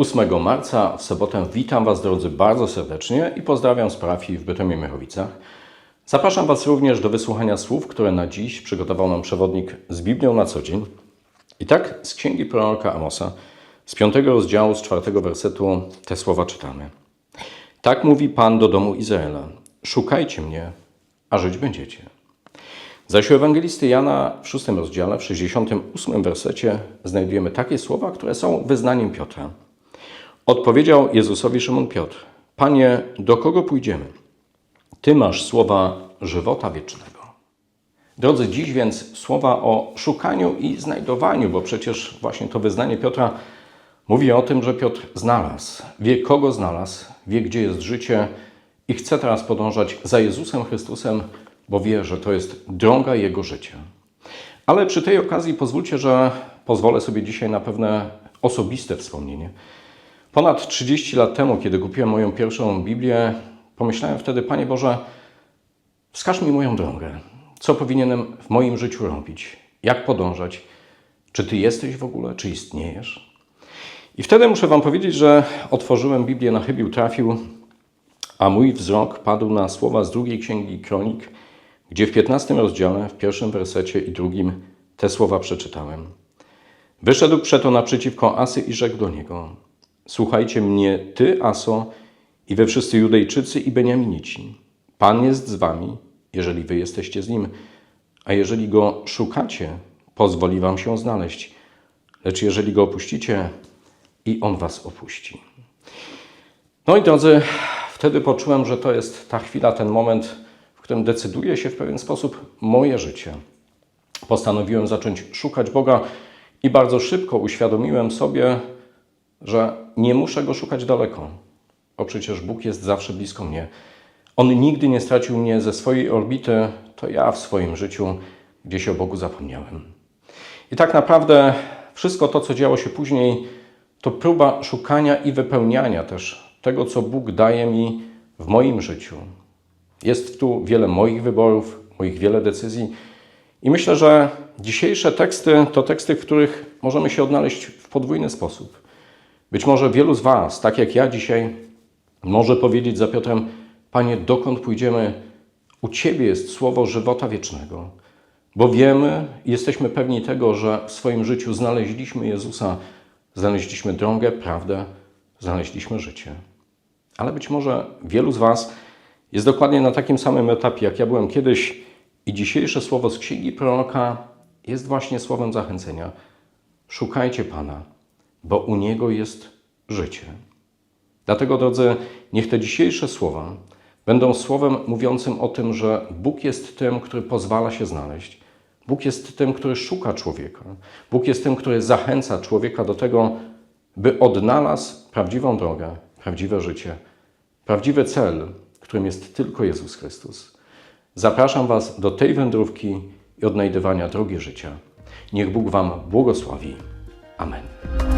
8 marca w sobotę witam Was drodzy bardzo serdecznie i pozdrawiam z parafii w Bytomie Miechowicach. Zapraszam Was również do wysłuchania słów, które na dziś przygotował nam przewodnik z Biblią na co dzień. I tak z księgi proroka Amosa, z piątego rozdziału, z czwartego wersetu te słowa czytamy. Tak mówi Pan do domu Izraela: Szukajcie mnie, a żyć będziecie. Zaś u ewangelisty Jana w szóstym rozdziale, w 68 wersecie znajdujemy takie słowa, które są wyznaniem Piotra. Odpowiedział Jezusowi Szymon Piotr: Panie, do kogo pójdziemy? Ty masz słowa żywota wiecznego. Drodzy, dziś więc słowa o szukaniu i znajdowaniu, bo przecież właśnie to wyznanie Piotra mówi o tym, że Piotr znalazł, wie kogo znalazł, wie gdzie jest życie i chce teraz podążać za Jezusem Chrystusem, bo wie, że to jest droga jego życia. Ale przy tej okazji pozwólcie, że pozwolę sobie dzisiaj na pewne osobiste wspomnienie. Ponad 30 lat temu, kiedy kupiłem moją pierwszą Biblię, pomyślałem wtedy, Panie Boże, wskaż mi moją drogę. Co powinienem w moim życiu robić? Jak podążać? Czy Ty jesteś w ogóle? Czy istniejesz? I wtedy muszę Wam powiedzieć, że otworzyłem Biblię na chybił trafił, a mój wzrok padł na słowa z drugiej księgi Kronik, gdzie w 15 rozdziale, w pierwszym wersecie i drugim te słowa przeczytałem. Wyszedł przeto naprzeciwko Asy i rzekł do niego: Słuchajcie mnie, ty, Aso, i we wszyscy Judejczycy i Beniaminici. Pan jest z wami, jeżeli wy jesteście z nim, a jeżeli go szukacie, pozwoli wam się znaleźć. Lecz jeżeli go opuścicie, i on was opuści. No i drodzy, wtedy poczułem, że to jest ta chwila, ten moment, w którym decyduje się w pewien sposób moje życie. Postanowiłem zacząć szukać Boga i bardzo szybko uświadomiłem sobie, że nie muszę go szukać daleko, bo przecież Bóg jest zawsze blisko mnie. On nigdy nie stracił mnie ze swojej orbity, to ja w swoim życiu gdzieś o Bogu zapomniałem. I tak naprawdę wszystko to, co działo się później, to próba szukania i wypełniania też tego, co Bóg daje mi w moim życiu. Jest tu wiele moich wyborów, moich wiele decyzji. I myślę, że dzisiejsze teksty to teksty, w których możemy się odnaleźć w podwójny sposób. Być może wielu z Was, tak jak ja dzisiaj, może powiedzieć za Piotrem: Panie, dokąd pójdziemy? U Ciebie jest słowo żywota wiecznego. Bo wiemy i jesteśmy pewni tego, że w swoim życiu znaleźliśmy Jezusa, znaleźliśmy drogę, prawdę, znaleźliśmy życie. Ale być może wielu z Was jest dokładnie na takim samym etapie, jak ja byłem kiedyś, i dzisiejsze słowo z księgi proroka jest właśnie słowem zachęcenia. Szukajcie Pana, bo u Niego jest życie. Dlatego, drodzy, niech te dzisiejsze słowa będą słowem mówiącym o tym, że Bóg jest tym, który pozwala się znaleźć. Bóg jest tym, który szuka człowieka. Bóg jest tym, który zachęca człowieka do tego, by odnalazł prawdziwą drogę, prawdziwe życie, prawdziwy cel, którym jest tylko Jezus Chrystus. Zapraszam Was do tej wędrówki i odnajdywania drogi życia. Niech Bóg Wam błogosławi. Amen.